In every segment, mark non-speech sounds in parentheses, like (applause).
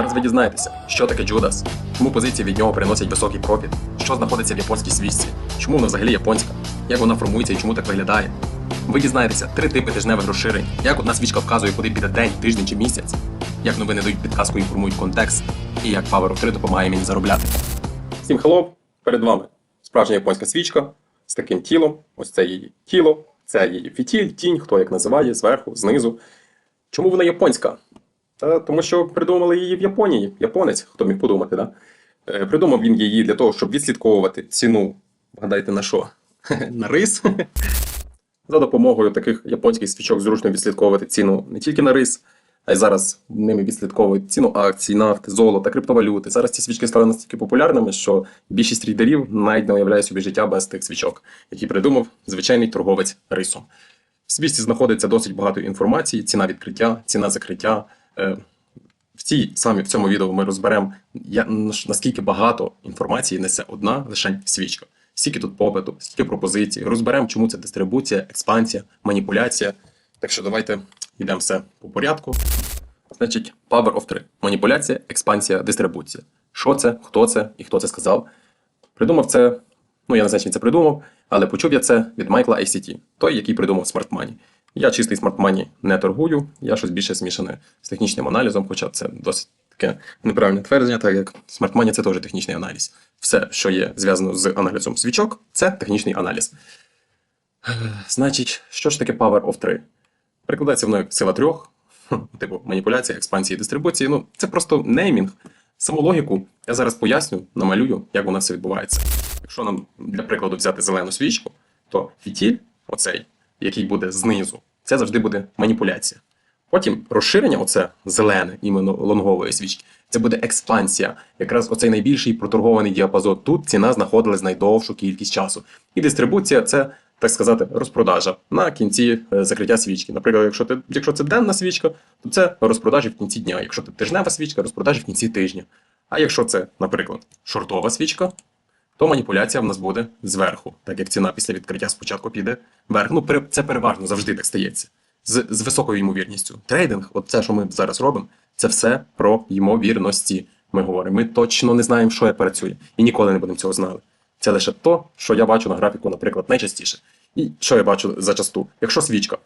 Зараз ви дізнаєтеся, що таке Джудас, чому позиції від нього приносять високий профіт, що знаходиться в японській свічці, чому вона взагалі японська, як вона формується і чому так виглядає. Ви дізнаєтеся три типи тижневих розширень, як одна свічка вказує, куди піде день, тиждень чи місяць, як новини дають підказку і формують контекст, і як Power of 3 допомагає мені заробляти. Всім хеллоу! Перед вами справжня японська свічка з таким тілом. Ось це її тіло, це її фітіль, тінь, хто як називає, зверху, знизу. Чому вона японська? Та тому що придумали її в Японії. Японець, хто міг подумати, да? Е, Придумав він її для того, щоб відслідковувати ціну. Вгадайте на що? (laughs) на рис. За допомогою таких японських свічок зручно відслідковувати ціну не тільки на рис, а й зараз ними відслідковують ціну акцій, нафти, золота, криптовалюти. Зараз ці свічки стали настільки популярними, що більшість трейдерів навіть не уявляє собі життя без тих свічок, які придумав звичайний торговець рисом. В свічці знаходиться досить багато інформації: ціна відкриття, ціна закриття. Е, В цій самі в цьому відео ми розберемо, наскільки багато інформації несе одна лише свічка. Скільки тут попиту, скільки пропозицій. Розберемо, чому це дистрибуція, експансія, маніпуляція. Так що давайте йдемо все по порядку. Значить, Power of 3. Маніпуляція, експансія, дистрибуція. Що це, хто це і хто це сказав? Придумав це, ну я не знаю, чи він це придумав, але почув я це від Майкла ICT, той, який придумав Smart Money. Я чистий Money не торгую, я щось більше змішане з технічним аналізом, хоча це досить таке неправильне твердження, так як Money – це теж технічний аналіз. Все, що є зв'язано з аналізом свічок, це технічний аналіз. Е, Значить, що ж таке Power of 3? Перекладається воно як сила трьох, типу маніпуляція, експансії, дистрибуції. Ну, це просто неймінг. Саму логіку я зараз поясню, намалюю, як воно все відбувається. Якщо нам для прикладу взяти зелену свічку, то фітіль, оцей, який буде знизу, це завжди буде маніпуляція. Потім розширення, оце зелене, іменно лонгової свічки, це буде експансія. Якраз оцей найбільший проторгований діапазон. Тут ціна знаходилась найдовшу кількість часу. І дистрибуція це, так сказати, розпродажа на кінці е, закриття свічки. Наприклад, якщо ти, якщо це денна свічка, то це розпродажі в кінці дня. Якщо це тижнева свічка, розпродажі в кінці тижня. А якщо це, наприклад, шортова свічка, то маніпуляція в нас буде зверху, так як ціна після відкриття спочатку піде вверх. Ну, це переважно завжди так стається. З, з високою ймовірністю. Трейдинг, от це, що ми зараз робимо, це все про ймовірності. Ми говоримо. Ми точно не знаємо, що як працює, і ніколи не будемо цього знати. Це лише то, що я бачу на графіку, наприклад, найчастіше. І що я бачу зачасту? Якщо свічка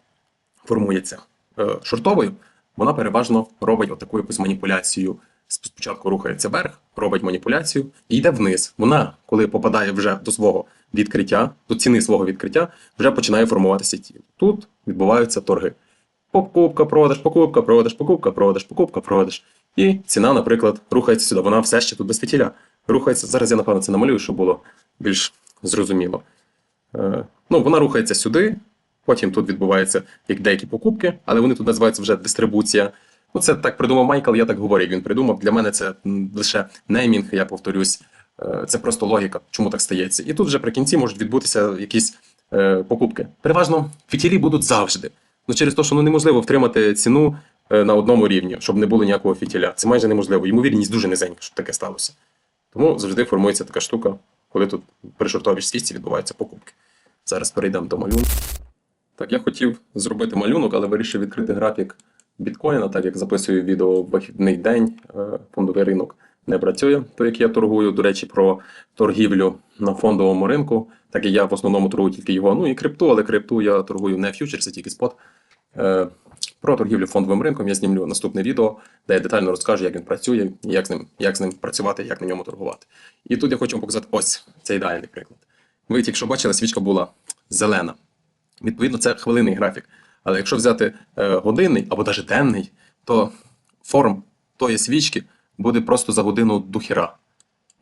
формується е, шортовою, вона переважно робить отаку якусь маніпуляцію. Спочатку рухається вверх, робить маніпуляцію і йде вниз. Вона, коли попадає вже до свого відкриття, до ціни свого відкриття, вже починає формуватися тіло. Тут відбуваються торги. Покупка, продаж, покупка, продаж, покупка, продаж, покупка, продаж. І ціна, наприклад, рухається сюди. Вона все ще тут без фітіля. Рухається. Зараз я, напевно, це намалюю, щоб було більш зрозуміло. Е, ну, вона рухається сюди, потім тут відбуваються як деякі покупки, але вони тут називаються вже дистрибуція. Ну, це так придумав Майкл, я так говорю, як він придумав. Для мене це лише неймінг, я повторюсь. Е, Це просто логіка, чому так стається. І тут вже при кінці можуть відбутися якісь е, покупки. Переважно фітілі будуть завжди. Ну, через те, що ну, неможливо втримати ціну е, на одному рівні, щоб не було ніякого фітіля. Це майже неможливо. Ймовірність дуже низенька, щоб таке сталося. Тому завжди формується така штука, коли тут при шортовій свічці відбуваються покупки. Зараз перейдемо до малюнку. Так, я хотів зробити малюнок, але вирішив відкрити графік біткоїна, так як записую відео в вихідний день, е, фондовий ринок не працює, то як я торгую. До речі, про торгівлю на фондовому ринку, так як я в основному торгую тільки його, ну і крипту, але крипту я торгую не фьючерси, тільки спот. Е, Про торгівлю фондовим ринком я знімлю наступне відео, де я детально розкажу, як він працює, як з ним, як з ним працювати, як на ньому торгувати. І тут я хочу вам показати ось це ідеальний приклад. Ви тільки що бачили, свічка була зелена. Відповідно, це хвилинний графік. Але якщо взяти е, годинний або навіть денний, то форм тої свічки буде просто за годину до.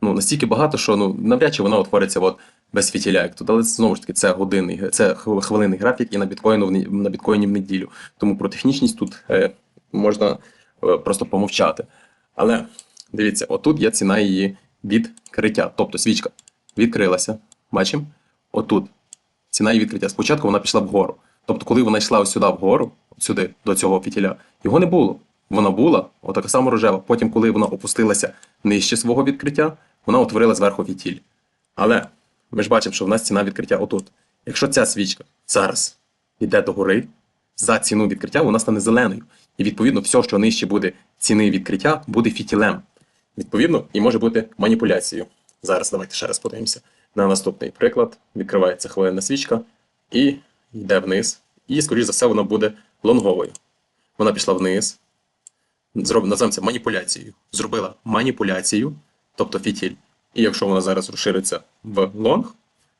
Ну, настільки багато, що ну, навряд чи вона утвориться от без фітіля, як тут. Але знову ж таки, це годинний, це хвилинний графік і на біткоїну на біткоїні в неділю. Тому про технічність тут е, можна е, просто помовчати. Але дивіться, отут є ціна її відкриття. Тобто свічка відкрилася. Бачимо? Отут ціна її відкриття. Спочатку вона пішла вгору. Тобто, коли вона йшла сюди вгору, сюди, до цього фітіля, його не було. Вона була, отака сама рожева. Потім, коли вона опустилася нижче свого відкриття, вона утворила зверху фітіль. Але ми ж бачимо, що в нас ціна відкриття отут. Якщо ця свічка зараз йде до гори, за ціну відкриття вона стане зеленою. І відповідно, все, що нижче буде ціни відкриття буде фітілем. Відповідно, і може бути маніпуляцією. Зараз давайте ще раз подивимося. На наступний приклад відкривається хвилинна свічка і йде вниз. І, скоріш за все, вона буде лонговою. Вона пішла вниз, зроб... називаємо це маніпуляцією. Зробила маніпуляцію, тобто фітіль. І якщо вона зараз розшириться в лонг,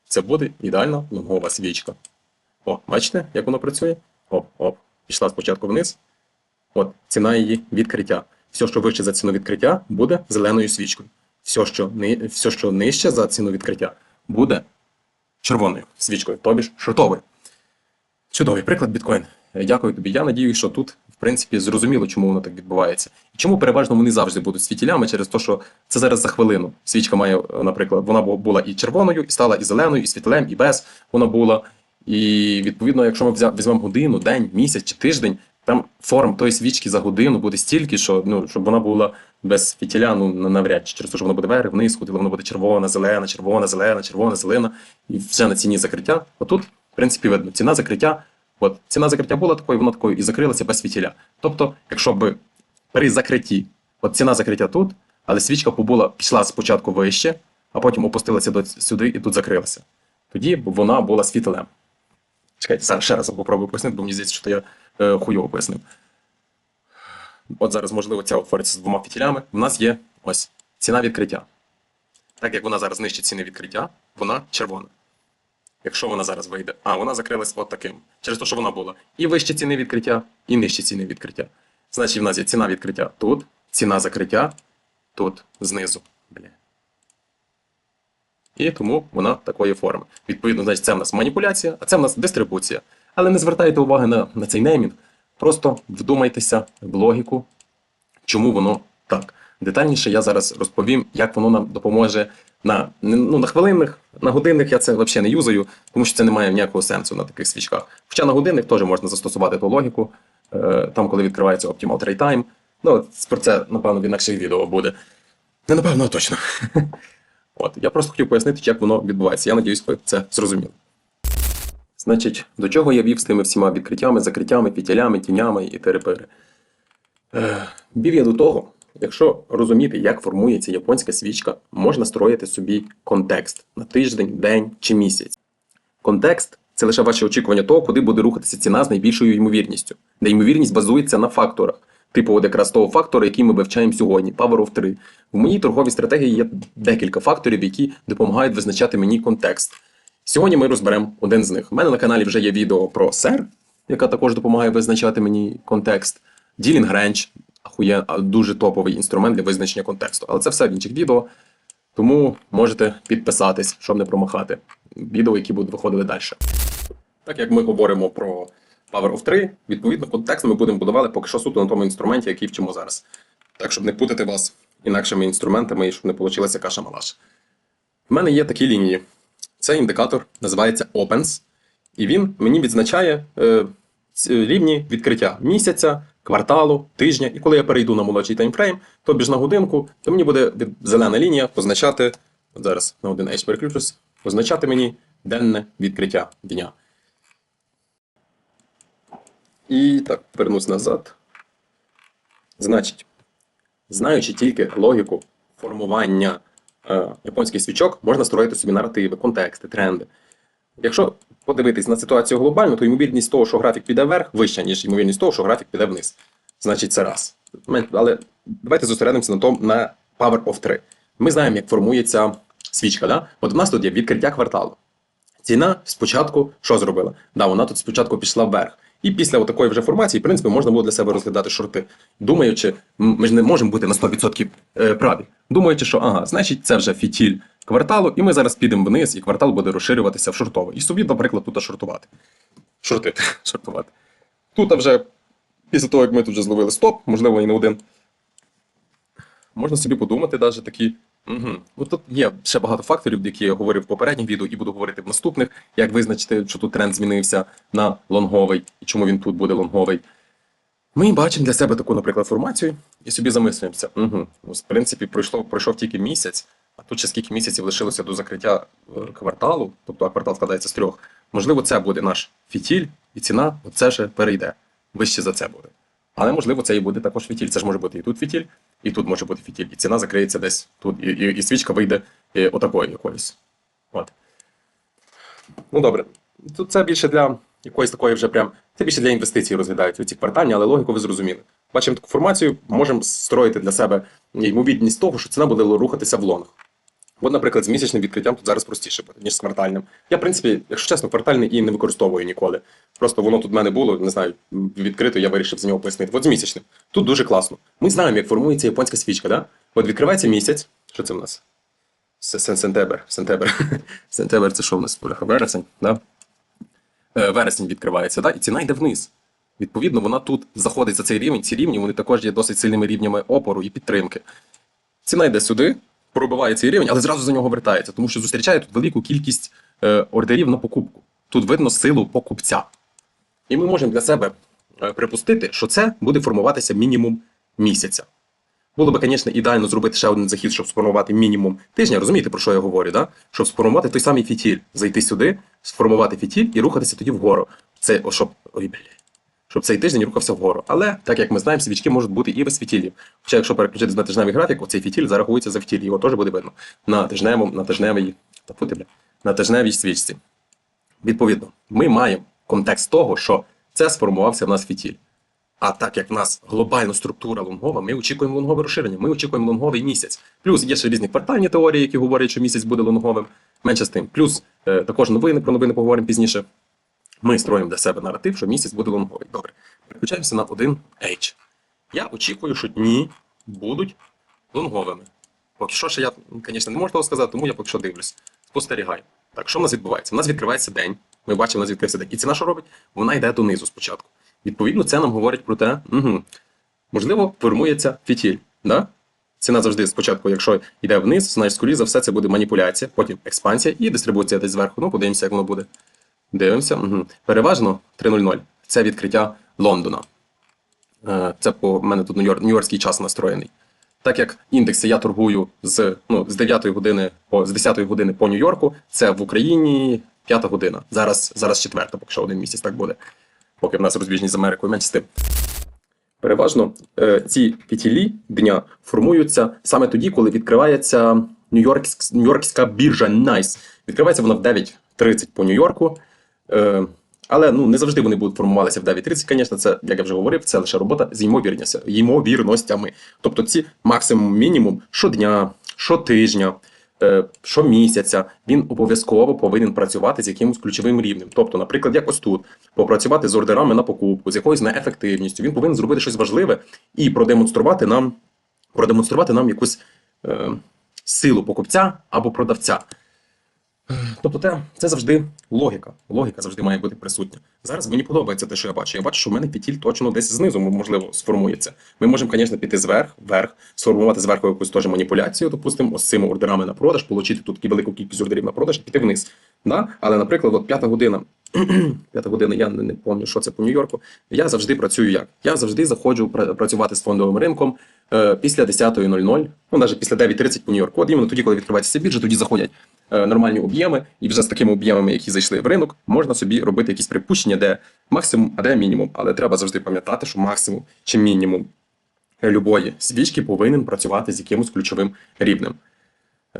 це буде ідеальна лонгова свічка. О, бачите, як воно працює? Оп, оп. Пішла спочатку вниз. От, ціна її відкриття. Все, що вище за ціну відкриття, буде зеленою свічкою. Все, що, ни... Все, що нижче за ціну відкриття, буде червоною свічкою, тобі ж шортовою. Чудовий приклад біткоін. Дякую тобі. Я надіюсь, що тут, в принципі, зрозуміло, чому воно так відбувається. І чому переважно вони завжди будуть світілями через те, що це зараз за хвилину. Свічка має, наприклад, вона була і червоною, і стала і зеленою, і світлем, і без вона була. І відповідно, якщо ми візьмемо годину, день, місяць чи тиждень, там форм тої свічки за годину буде стільки, що ну, щоб вона була без фітіля, ну навряд чи через те, що вона буде вверх, вниз, ходила, вона буде червона, зелена, червона, зелена, червона, зелена. І вже на ціні закриття. Отут, в принципі, видно, ціна закриття. От ціна закриття була такою, вона такою і закрилася без світіля. Тобто, якщо б при закритті, от ціна закриття тут, але свічка побула, пішла спочатку вище, а потім опустилася до сюди і тут закрилася. Тоді б вона була світлем. Чекайте, зараз ще раз попробую пояснити, бо мені здається, що я е, хуйово пояснив. От зараз, можливо, ця утвориться з двома фітілями. У нас є ось ціна відкриття. Так як вона зараз нижче ціни відкриття, вона червона. Якщо вона зараз вийде, а вона закрилась от таким. Через те, що вона була і вище ціни відкриття, і нижче ціни відкриття. Значить, в нас є ціна відкриття тут, ціна закриття тут, знизу. Бля. І тому вона такої форми. Відповідно, значить, це в нас маніпуляція, а це в нас дистрибуція. Але не звертайте уваги на, на цей неймінг. Просто вдумайтеся в логіку, чому воно. Детальніше я зараз розповім, як воно нам допоможе на, ну, на хвилинних, на годинних я це взагалі не юзаю, тому що це не має ніякого сенсу на таких свічках. Хоча на годинних теж можна застосувати ту логіку, е, там, коли відкривається Optimal Trade Time. Ну, про це, напевно, в інакших відео буде. Не напевно, а точно. (laughs) От, я просто хотів пояснити, як воно відбувається. Я надіюсь, ви це зрозуміли. Значить, до чого я вів з тими всіма відкриттями, закриттями, фітілями, тінями і терепери? Е, Вів я до того, якщо розуміти, як формується японська свічка, можна строїти собі контекст на тиждень, день чи місяць. Контекст це лише ваші очікування того, куди буде рухатися ціна з найбільшою ймовірністю, де ймовірність базується на факторах. Типу, от якраз того фактора, який ми вивчаємо сьогодні, Power of 3. В моїй торговій стратегії є декілька факторів, які допомагають визначати мені контекст. Сьогодні ми розберемо один з них. У мене на каналі вже є відео про SER, яка також допомагає визначати мені контекст. Dealing Range, ахує, дуже топовий інструмент для визначення контексту. Але це все в інших відео. Тому можете підписатись, щоб не промахати відео, які будуть виходили далі. Так як ми говоримо про Power of 3, відповідно, контекст ми будемо будувати поки що суто на тому інструменті, який вчимо зараз. Так, щоб не путати вас інакшими інструментами і щоб не вийшла каша малаш. В мене є такі лінії. Цей індикатор називається Opens, і він мені відзначає е, рівні відкриття місяця, кварталу, тижня. І коли я перейду на молодший таймфрейм, то біж на годинку, то мені буде зелена лінія позначати, от зараз на 1H переключусь, позначати мені денне відкриття дня. І так, повернусь назад. Значить, знаючи тільки логіку формування е, японських свічок, можна строїти собі наративи, контексти, тренди. Якщо подивитись на ситуацію глобально, то ймовірність того, що графік піде вверх, вища, ніж ймовірність того, що графік піде вниз. Значить, це раз. Але давайте зосередимося на тому на Power of 3. Ми знаємо, як формується свічка. Да? От у нас тут є відкриття кварталу. Ціна спочатку що зробила? Да, вона тут спочатку пішла вверх. І після такої вже формації, в принципі, можна було для себе розглядати шорти, думаючи, ми ж не можемо бути на 100% е, праві. Думаючи, що ага, значить, це вже фітіль кварталу, і ми зараз підемо вниз, і квартал буде розширюватися в шортовий. І собі, наприклад, тут шортувати. Шортити, (laughs) шортувати. Тут вже, після того, як ми тут вже зловили стоп, можливо, і не один, можна собі подумати, навіть такі. Угу. Ну, тут є ще багато факторів, які я говорив в попередніх відео і буду говорити в наступних, як визначити, що тут тренд змінився на лонговий і чому він тут буде лонговий. Ми бачимо для себе таку, наприклад, формацію і собі замислюємося. Угу. В принципі, пройшло, пройшов тільки місяць, а тут ще скільки місяців лишилося до закриття е, кварталу, тобто а квартал складається з трьох. Можливо, це буде наш фітіль, і ціна оце ще перейде. Вище за це буде. Але можливо це і буде також фітіль. Це ж може бути і тут фітіль, і тут може бути фітіль. І ціна закриється десь тут, і, і, і свічка вийде е, отакої якоїсь. От. Ну добре. Тут це більше для якоїсь такої вже прям. Це більше для інвестицій розглядають ці квартальні, але логіку ви зрозуміли. Бачимо таку формацію, можемо строїти для себе ймовірність того, що ціна буде рухатися в лонг. От, наприклад, з місячним відкриттям тут зараз простіше буде, ніж з квартальним. Я, в принципі, якщо чесно, квартальний і не використовую ніколи. Просто воно тут в мене було, не знаю, відкрито, я вирішив за нього пояснити. От з місячним. Тут дуже класно. Ми знаємо, як формується японська свічка, да? От відкривається місяць. Що це в нас? Сентебер. Сентебер. (laughs) Сентебер це що в нас? Вересень, да? Е, Вересень відкривається, да? і ціна йде вниз. Відповідно, вона тут заходить за цей рівень. Ці рівні вони також є досить сильними рівнями опору і підтримки. Ціна йде сюди, пробиває цей рівень, але зразу за нього вертається, тому що зустрічає тут велику кількість е, ордерів на покупку. Тут видно силу покупця. І ми можемо для себе е, припустити, що це буде формуватися мінімум місяця. Було б, звісно, ідеально зробити ще один захід, щоб сформувати мінімум тижня. Розумієте, про що я говорю? Да? Щоб сформувати той самий фітіль, зайти сюди, сформувати фітіль і рухатися тоді вгору. Це щоб. Ой, блін. Щоб цей тиждень рухався вгору. Але, так як ми знаємо, свічки можуть бути і без фітілів. Хоча, якщо переключитись на тижневий графік, оцей фітіль зарахується за фітіль, його теж буде видно на тижневому, на тижневій, та фу ти, бля, на тижневій свічці. Відповідно, ми маємо контекст того, що це сформувався в нас фітіль. А так як в нас глобальна структура лонгова, ми очікуємо лонгове розширення, ми очікуємо лонговий місяць. Плюс є ще різні квартальні теорії, які говорять, що місяць буде лонговим. Менше з тим. Плюс е, також новини про новини поговоримо пізніше. Ми строїмо для себе наратив, що місяць буде лонговий. Добре. Переключаємося на 1H. Я очікую, що дні будуть лонговими. Поки що ще я, звісно, не можу того сказати, тому я поки що дивлюсь. Спостерігаю. Так, що в нас відбувається? У нас відкривається день. Ми бачимо, у нас відкрився день. І ціна що робить? Вона йде донизу спочатку. Відповідно, це нам говорить про те, угу, можливо, формується фітіль. Да? Ціна завжди спочатку, якщо йде вниз, значить, скоріше за все, це буде маніпуляція, потім експансія і дистрибуція десь зверху. Ну, подивимося, як воно буде. Дивимося. Переважно 3.00. Це відкриття Лондона. Е, Це по мене тут нью-йорк- нью-йоркський час настроєний. Так як індекси я торгую з, ну, з 9 години по з 10 години по Нью-Йорку, це в Україні 5 година. Зараз, зараз 4, поки що один місяць так буде. Поки в нас розбіжність з Америкою менше з тим. Переважно е, ці фітілі дня формуються саме тоді, коли відкривається Нью-Йоркськ, Нью-Йоркська біржа NICE. Відкривається вона в 9.30 по Нью-Йорку. Е, але ну, не завжди вони будуть формувалися в 9.30, звісно, це, як я вже говорив, це лише робота з ймовірностями. Тобто ці максимум мінімум щодня, щотижня, е, щомісяця він обов'язково повинен працювати з якимось ключовим рівнем. Тобто, наприклад, як ось тут, попрацювати з ордерами на покупку, з якоюсь неефективністю. Він повинен зробити щось важливе і продемонструвати нам, продемонструвати нам якусь е, силу покупця або продавця. Тобто те, це завжди логіка. Логіка завжди має бути присутня. Зараз мені подобається те, що я бачу. Я бачу, що в мене пітіль точно десь знизу, можливо, сформується. Ми можемо, звісно, піти зверх, вверх, сформувати зверху якусь теж маніпуляцію, допустимо, ось цими ордерами на продаж, отримати тут велику кількість ордерів на продаж і піти вниз. Да? Але, наприклад, от п'ята година. (clears throat) П'ята година, я не, пам'ятаю, що це по Нью-Йорку. Я завжди працюю як? Я завжди заходжу працювати з фондовим ринком е, після 10.00, ну навіть після 9.30 по Нью-Йорку. От іменно тоді, коли відкривається біржа, тоді заходять е, нормальні об'єми, і вже з такими об'ємами, які зайшли в ринок, можна собі робити якісь припущення, де максимум, а де мінімум. Але треба завжди пам'ятати, що максимум чи мінімум любої свічки повинен працювати з якимось ключовим рівнем.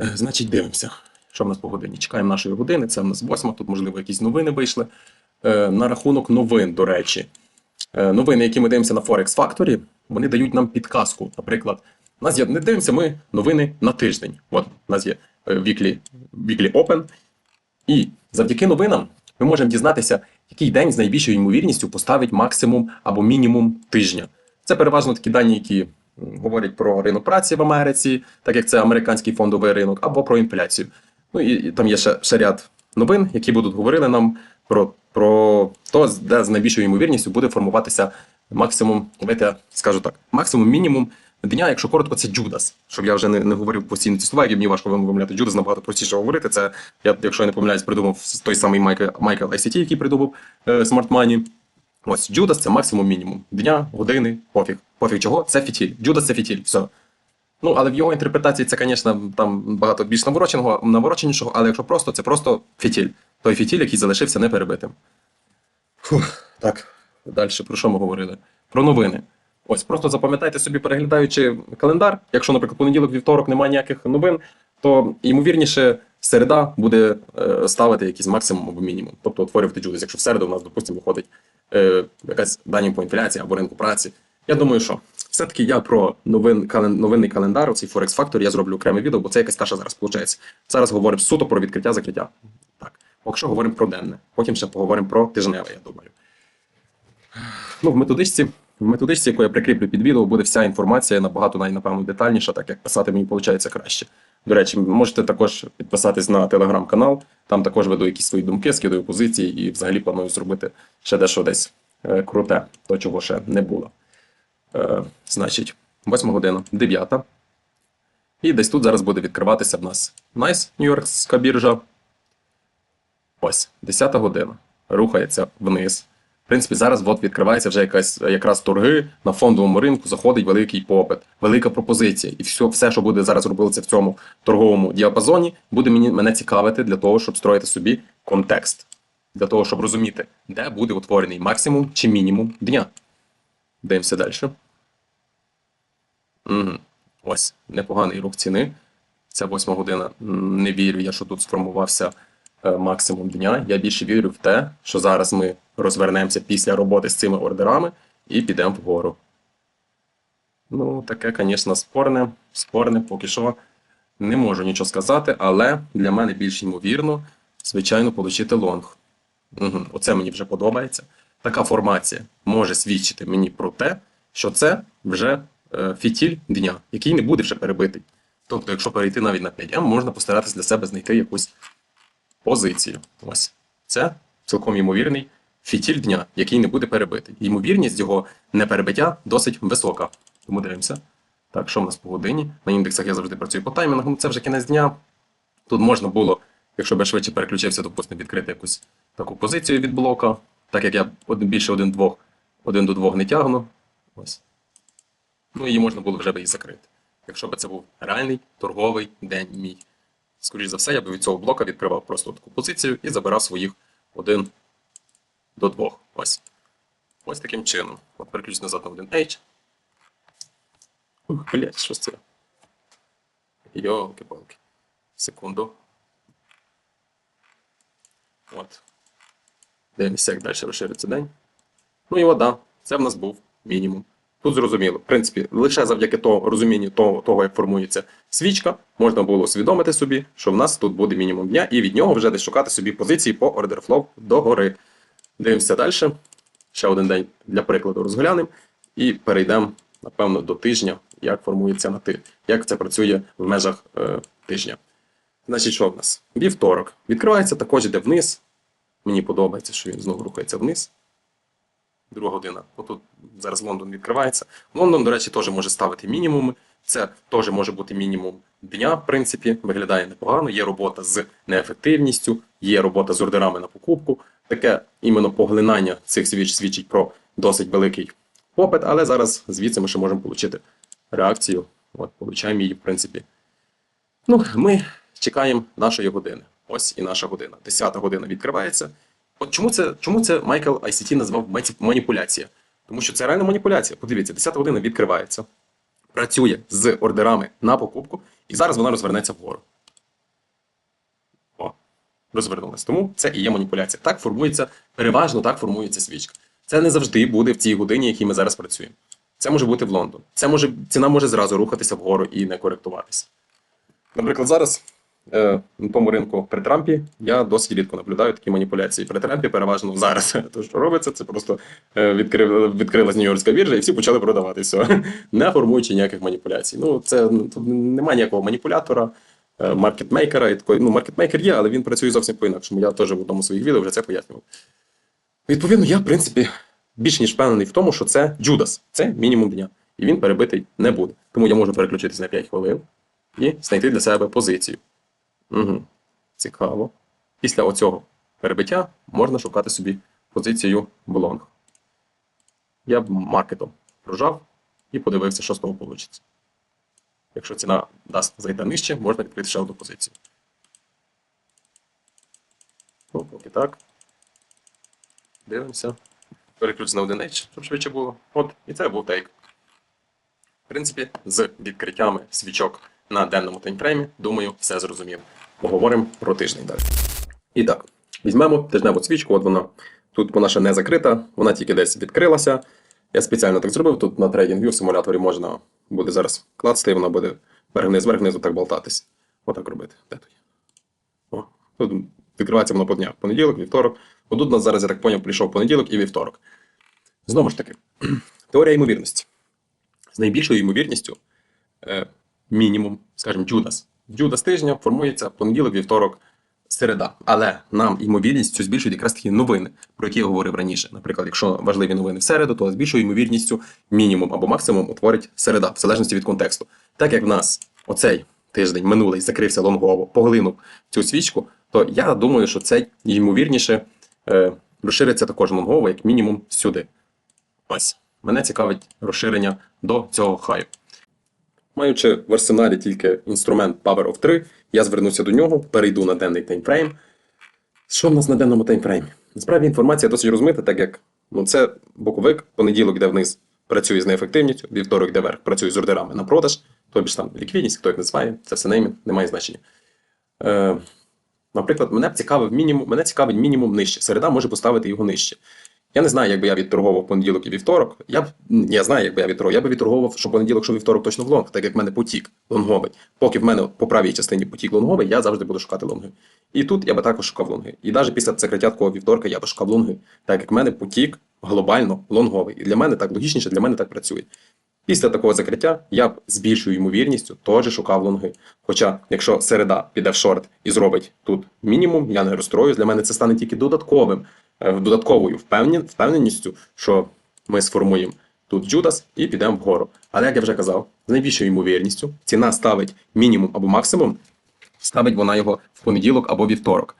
Е, Значить, дивимося, що в нас по годині. Чекаємо нашої години. Це в нас восьма. Тут, можливо, якісь новини вийшли. Е, На рахунок новин, до речі. Е, Новини, які ми дивимося на Forex Factory, вони дають нам підказку. Наприклад, у нас є не дивимося ми новини на тиждень. От у нас є е, weekly, weekly Open. І завдяки новинам ми можемо дізнатися, який день з найбільшою ймовірністю поставить максимум або мінімум тижня. Це переважно такі дані, які говорять про ринок праці в Америці, так як це американський фондовий ринок, або про інфляцію. Ну і, і там є ще, ще ряд новин, які будуть говорити нам про, про то, де з найбільшою ймовірністю буде формуватися максимум, давайте я скажу так, максимум мінімум дня, якщо коротко, це Джудас. Щоб я вже не, не говорив постійно ці слова, які мені важко вимовляти. Джудас набагато простіше говорити. Це я, якщо я не помиляюсь, придумав той самий Майкл, Майкл ICT, який придумав е, Smart Money. Ось Джудас це максимум мінімум. Дня, години, пофіг. Пофіг чого? Це фітіль. Джудас це фітіль. Все. Ну, але в його інтерпретації це, звісно, там багато більш навороченого, навороченішого, але якщо просто, це просто фітіль. Той фітіль, який залишився неперебитим. Фух, так, далі про що ми говорили? Про новини. Ось, просто запам'ятайте собі, переглядаючи календар. Якщо, наприклад, понеділок, вівторок немає ніяких новин, то ймовірніше середа буде е, ставити якийсь максимум або мінімум, тобто утворювати джудис. Якщо в середу у нас, допустимо, виходить е, якась дані по інфляції або ринку праці. Я думаю, що все-таки я про новин, кален, новинний календар, цей Forex Factor, я зроблю окреме відео, бо це якась каша зараз виходить. Зараз говоримо суто про відкриття закриття. Так, поки що говоримо про денне, потім ще поговоримо про тижневе, я думаю. Ну, в методичці, в методичці, яку я прикріплю під відео, буде вся інформація набагато напевно, детальніша, так як писати мені виходить краще. До речі, можете також підписатись на телеграм-канал, там також веду якісь свої думки, скидаю позиції і взагалі планую зробити ще дещо десь е, круте, то чого ще не було. Е, значить, 8 година, 9. І десь тут зараз буде відкриватися в нас Nice, Нью-Йоркська біржа. Ось, 10 година. Рухається вниз. В принципі, зараз от відкривається вже якась якраз торги на фондовому ринку, заходить великий попит, велика пропозиція. І все, все, що буде зараз робитися в цьому торговому діапазоні, буде мені, мене цікавити для того, щоб строїти собі контекст. Для того, щоб розуміти, де буде утворений максимум чи мінімум дня. Дивимося далі. Ось, непоганий рух ціни. Це восьма година. Не вірю я, що тут сформувався е, максимум дня. Я більше вірю в те, що зараз ми розвернемося після роботи з цими ордерами і підемо вгору. Ну, таке, звісно, спорне. Спорне, поки що не можу нічого сказати, але для мене більш ймовірно, звичайно, отримати лонг. Угу. Оце мені вже подобається. Така формація може свідчити мені про те, що це вже фітіль дня, який не буде вже перебитий. Тобто, якщо перейти навіть на 5М, можна постаратися для себе знайти якусь позицію. Ось це цілком ймовірний фітіль дня, який не буде перебитий. Ймовірність його неперебиття досить висока. Тому дивимося. Так, що в нас по годині? На індексах я завжди працюю по таймінгу. Це вже кінець дня. Тут можна було, якщо б я швидше переключився, допустимо, відкрити якусь таку позицію від блока, так як я більше один, двох, один до двох не тягну. Ось. Ну, її можна було вже б і закрити. Якщо б це був реальний торговий день мій. Скоріше за все, я б від цього блока відкривав просто таку позицію і забирав своїх один до двох. Ось. Ось таким чином. От переключу назад на один H. Ух, блядь, що це? Йолки-палки. Секунду. От. Дивимося, як далі розшириться день. Ну і от, да, це в нас був мінімум. Тут зрозуміло, в принципі, лише завдяки того розумінню того, того, як формується свічка, можна було усвідомити собі, що в нас тут буде мінімум дня, і від нього вже десь шукати собі позиції по order flow догори. Дивимося далі. Ще один день для прикладу розглянемо і перейдемо, напевно, до тижня, як формується на ти, як це працює в межах е, тижня. Значить, що в нас? Вівторок. Відкривається також іде вниз. Мені подобається, що він знову рухається вниз. Друга година. Отут зараз Лондон відкривається. Лондон, до речі, теж може ставити мінімуми. Це теж може бути мінімум дня, в принципі, виглядає непогано. Є робота з неефективністю, є робота з ордерами на покупку. Таке іменно поглинання цих свіч свідчить про досить великий попит, але зараз звідси ми ще можемо отримати реакцію. От, получаємо її, в принципі. Ну, ми чекаємо нашої години. Ось і наша година. Десята година відкривається. От чому це, чому це Майкл ICT назвав маніпуляція? Тому що це реальна маніпуляція. Подивіться, 10 година відкривається, працює з ордерами на покупку, і зараз вона розвернеться вгору. О, розвернулась. Тому це і є маніпуляція. Так формується, переважно так формується свічка. Це не завжди буде в цій годині, якій ми зараз працюємо. Це може бути в Лондон. Це може, ціна може зразу рухатися вгору і не коректуватися. Наприклад, зараз на тому ринку при Трампі я досить рідко наблюдаю такі маніпуляції. При Трампі переважно зараз (laughs) те, що робиться, це просто е, відкрив, відкрилась Нью-Йоркська біржа і всі почали продавати все, (laughs) не формуючи ніяких маніпуляцій. Ну, це ну, тут немає ніякого маніпулятора, е, маркетмейкера і такої. Ну, маркетмейкер є, але він працює зовсім по-інакшому. Я теж в одному своїх відео вже це пояснював. Відповідно, я, в принципі, більш ніж впевнений в тому, що це Джудас, це мінімум дня. І він перебитий не буде. Тому я можу переключитись на 5 хвилин і знайти для себе позицію. Угу. Цікаво. Після оцього перебиття можна шукати собі позицію в. Я б маркетом прожав і подивився, що з того вийде. Якщо ціна дасть зайти нижче, можна відкрити ще одну позицію. Ну, поки так. Дивимося. Переключ на 1H, щоб швидше було. От, і це був тейк. В принципі, з відкриттями свічок на денному таймфреймі, думаю, все зрозуміло. Поговоримо про тиждень далі. І так, візьмемо тижневу свічку, от вона. Тут вона ще не закрита, вона тільки десь відкрилася. Я спеціально так зробив. Тут на TradingView симуляторі можна буде зараз клацати, і вона буде вверх-вниз, вверх-вниз так болтатись. Отак робити. Де тут? О, тут відкривається воно по днях. Понеділок, вівторок. Отут у нас зараз, я так поняв, прийшов понеділок і вівторок. Знову ж таки, (clears throat) теорія ймовірності. З найбільшою ймовірністю, е, мінімум, скажімо, Джудас. Джудас тижня формується понеділок, вівторок, середа. Але нам ймовірність цю збільшують якраз такі новини, про які я говорив раніше. Наприклад, якщо важливі новини в середу, то з більшою ймовірністю мінімум або максимум утворить середа, в залежності від контексту. Так як в нас оцей тиждень минулий закрився лонгово, поглинув цю свічку, то я думаю, що цей ймовірніше е, розшириться також лонгово, як мінімум, сюди. Ось. Мене цікавить розширення до цього хаю. Маючи в арсеналі тільки інструмент Power of 3, я звернуся до нього, перейду на денний таймфрейм. Що в нас на денному таймфреймі? Насправді інформація досить розмита, так як ну, це боковик, понеділок йде вниз, працює з неефективністю, вівторок йде вверх, працює з ордерами на продаж, тобі ж там ліквідність, хто їх називає, це все неймінг, немає значення. Е, наприклад, мене б цікавив мінімум, мене цікавить мінімум нижче. Середа може поставити його нижче. Я не знаю, якби я відторговував понеділок і вівторок. Я б я знаю, якби я відторговував. Я би відторговував, що понеділок, що вівторок точно в лонг, так як в мене потік лонговий. Поки в мене по правій частині потік лонговий, я завжди буду шукати лонги. І тут я би також шукав лонги. І навіть після закриття такого вівторка я би шукав лонги, так як в мене потік глобально лонговий. І для мене так логічніше, для мене так працює. Після такого закриття я б з більшою ймовірністю теж шукав лонги. Хоча, якщо середа піде в шорт і зробить тут мінімум, я не розстроюсь, для мене це стане тільки додатковим, додатковою впевненістю, що ми сформуємо тут Джудас і підемо вгору. Але як я вже казав, з найбільшою ймовірністю ціна ставить мінімум або максимум, ставить вона його в понеділок або вівторок.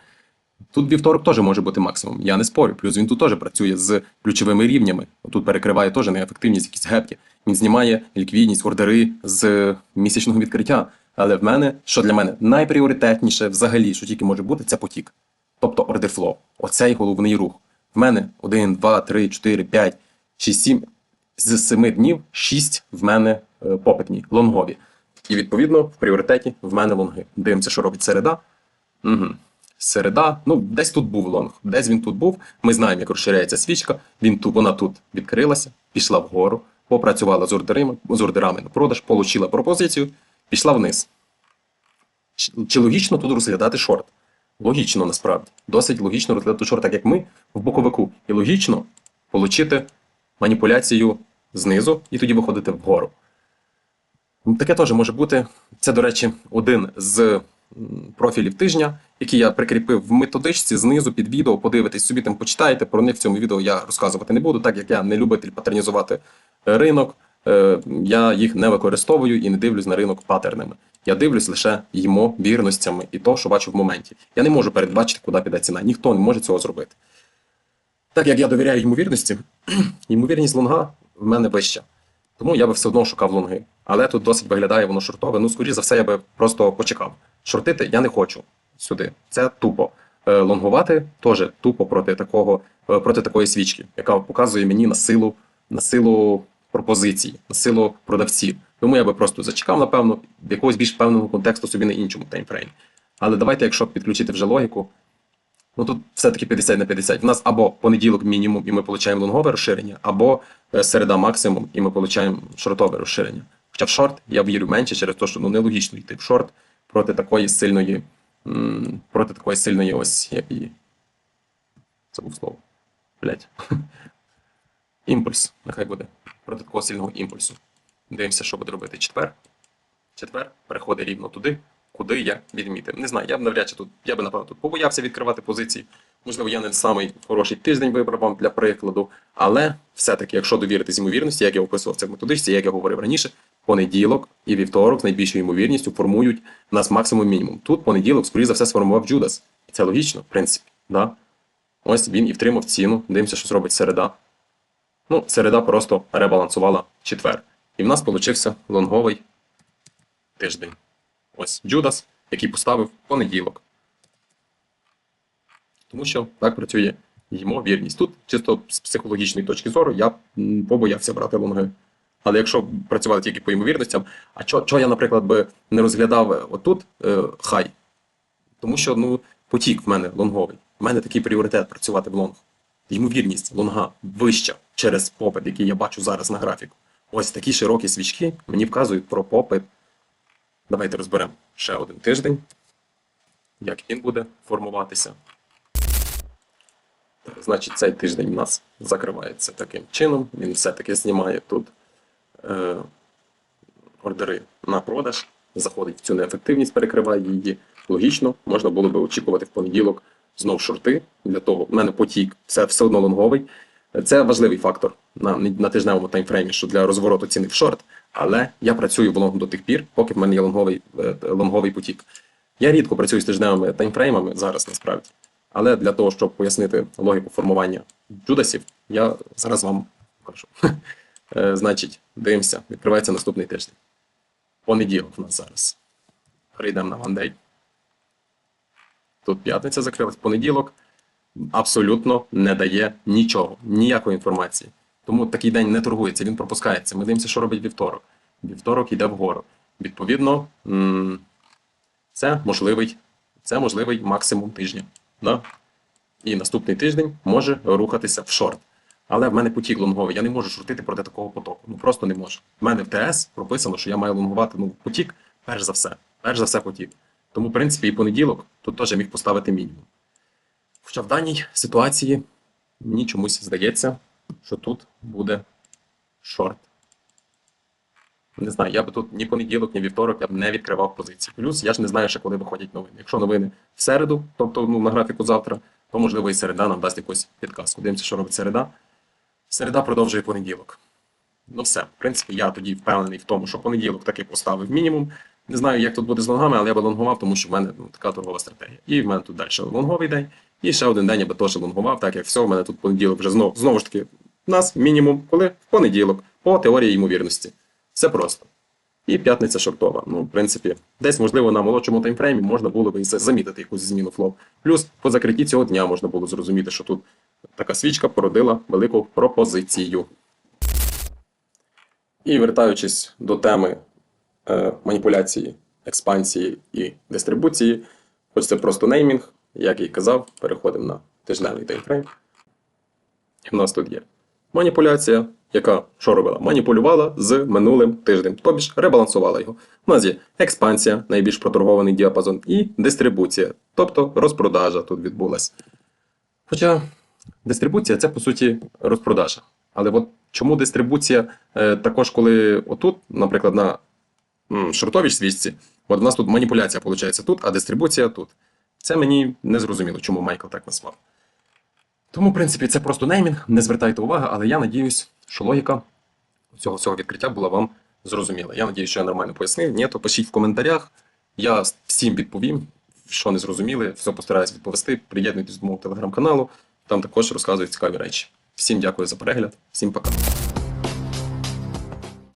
Тут вівторок теж може бути максимум, я не спорю. Плюс він тут теж працює з ключовими рівнями. Тут перекриває теж неефективність, якісь гепки. Він знімає ліквідність, ордери з місячного відкриття. Але в мене, що для мене найпріоритетніше взагалі, що тільки може бути, це потік. Тобто ордер флоу. Оцей головний рух. В мене 1, 2, 3, 4, 5, 6, 7. З 7 днів 6 в мене е, попитні, лонгові. І відповідно в пріоритеті в мене лонги. Дивимося, що робить середа. Угу. Середа, ну десь тут був лонг, десь він тут був. Ми знаємо, як розширяється свічка. Він тут, вона тут відкрилася, пішла вгору, попрацювала з ордерами, з ордерами на продаж, отримала пропозицію, пішла вниз. Чи логічно тут розглядати шорт? Логічно насправді. Досить логічно розглядати шорт, так як ми в боковику. І логічно отримати маніпуляцію знизу і тоді виходити вгору. Таке теж може бути. Це, до речі, один з профілів тижня, який я прикріпив в методичці знизу під відео. Подивитесь собі, там почитаєте. Про них в цьому відео я розказувати не буду, так як я не любитель патернізувати е, ринок. Е, Я їх не використовую і не дивлюсь на ринок патернами. Я дивлюсь лише ймовірностями і то, що бачу в моменті. Я не можу передбачити, куди піде ціна. Ніхто не може цього зробити. Так як я довіряю ймовірності, (clears throat) ймовірність лонга в мене вища. Тому я би все одно шукав лонги. Але тут досить виглядає воно шортове. Ну, скоріш за все, я би просто почекав. Шортити я не хочу сюди. Це тупо. Е, Лонгувати теж тупо проти такого, е, проти такої свічки, яка показує мені на силу, на силу пропозицій, на силу продавців. Тому я би просто зачекав, напевно, якогось більш певного контексту собі на іншому таймфреймі. Але давайте, якщо підключити вже логіку, Ну тут все-таки 50 на 50. У нас або понеділок мінімум, і ми отримуємо лонгове розширення, або е, середа максимум, і ми отримуємо шортове розширення. Хоча в шорт я вірю менше через те, що ну, нелогічно йти в шорт проти такої сильної, проти такої сильної ось як і. Забув слово. Блять. (laughs) Імпульс, нехай буде. Проти такого сильного імпульсу. Дивимося, що буде робити четвер. Четвер переходить рівно туди, куди я відмітив. Не знаю, я б навряд чи тут, я би напевно тут побоявся відкривати позиції. Можливо, я не самий хороший тиждень вибрав вам для прикладу, але все-таки, якщо довіритись ймовірності, як я описував це в методичці, як я говорив раніше, понеділок і вівторок з найбільшою ймовірністю формують нас максимум мінімум. Тут понеділок, скоріше за все, сформував Джудас. Це логічно, в принципі. Да? Ось він і втримав ціну. Дивимося, що зробить середа. Ну, середа просто ребалансувала четвер. І в нас получився лонговий тиждень. Ось Джудас, який поставив понеділок. Тому що так працює ймовірність. Тут, чисто з психологічної точки зору, я побоявся брати лонги. Але якщо б працювали тільки по ймовірностям, а чого я, наприклад, би не розглядав е, отут е, хай? Тому що ну, потік в мене лонговий. У мене такий пріоритет працювати в лонг. Ймовірність лонга вища через попит, який я бачу зараз на графіку. Ось такі широкі свічки мені вказують про попит. Давайте розберемо ще один тиждень, як він буде формуватися. Так, значить, цей тиждень у нас закривається таким чином. Він все-таки знімає тут е, ордери на продаж, заходить в цю неефективність, перекриває її. Логічно, можна було би очікувати в понеділок знов шорти. Для того в мене потік, це все одно лонговий. Це важливий фактор на, на тижневому таймфреймі, що для розвороту ціни в шорт. Але я працюю в лонг до тих пір, поки в мене є лонговий, е, лонговий потік. Я рідко працюю з тижневими таймфреймами зараз насправді. Але для того, щоб пояснити логіку формування джудасів, я зараз вам покажу. (laughs) Е, Значить, дивимося, відкривається наступний тиждень. Понеділок у нас зараз. Перейдемо на Вандей. Тут п'ятниця закрилась. Понеділок абсолютно не дає нічого, ніякої інформації. Тому такий день не торгується, він пропускається. Ми дивимося, що робить вівторок. Вівторок йде вгору. Відповідно, це можливий, це можливий максимум тижня. Да? І наступний тиждень може рухатися в шорт. Але в мене потік лонговий, я не можу шортити проти такого потоку. Ну просто не можу. В мене в ТС прописано, що я маю лонгувати ну, потік, перш за все. Перш за все потік. Тому, в принципі, і понеділок тут теж міг поставити мінімум. Хоча в даній ситуації мені чомусь здається, що тут буде шорт. Не знаю, я би тут ні понеділок, ні вівторок я б не відкривав позиції. Плюс я ж не знаю, ще коли виходять новини. Якщо новини в середу, тобто ну, на графіку завтра, то можливо і середа нам дасть якусь підказку. Дивимося, що робить середа. Середа продовжує понеділок. Ну все, в принципі, я тоді впевнений в тому, що понеділок таки поставив мінімум. Не знаю, як тут буде з лонгами, але я би лонгував, тому що в мене ну, така торгова стратегія. І в мене тут далі лонговий день. І ще один день я би теж лонгував, так як все, в мене тут понеділок вже знов, знову ж таки, у нас мінімум, коли в понеділок, по теорії ймовірності. Все просто. І п'ятниця шортова. Ну, в принципі, десь, можливо, на молодшому таймфреймі можна було би і замітити якусь зміну флоу. Плюс по закритті цього дня можна було зрозуміти, що тут така свічка породила велику пропозицію. І вертаючись до теми маніпуляції, експансії і дистрибуції, хоч це просто неймінг, як і казав, переходимо на тижневий таймфрейм. І в нас тут є маніпуляція, яка що робила? Маніпулювала з минулим тижнем, тобі ж ребалансувала його. У нас є експансія, найбільш проторгований діапазон, і дистрибуція, тобто розпродажа тут відбулася. Хоча дистрибуція це по суті розпродажа. Але от чому дистрибуція е, також, коли отут, наприклад, на м, шортовій свічці, от в нас тут маніпуляція виходить тут, а дистрибуція тут. Це мені не зрозуміло, чому Майкл так назвав. Тому, в принципі, це просто неймінг, не звертайте уваги, але я надіюсь, що логіка цього всього відкриття була вам зрозуміла. Я надіюсь, що я нормально пояснив. Ні, то пишіть в коментарях. Я всім відповім, що не зрозуміли, все постараюсь відповісти. Приєднуйтесь до мого телеграм-каналу, там також розказую цікаві речі. Всім дякую за перегляд, всім пока.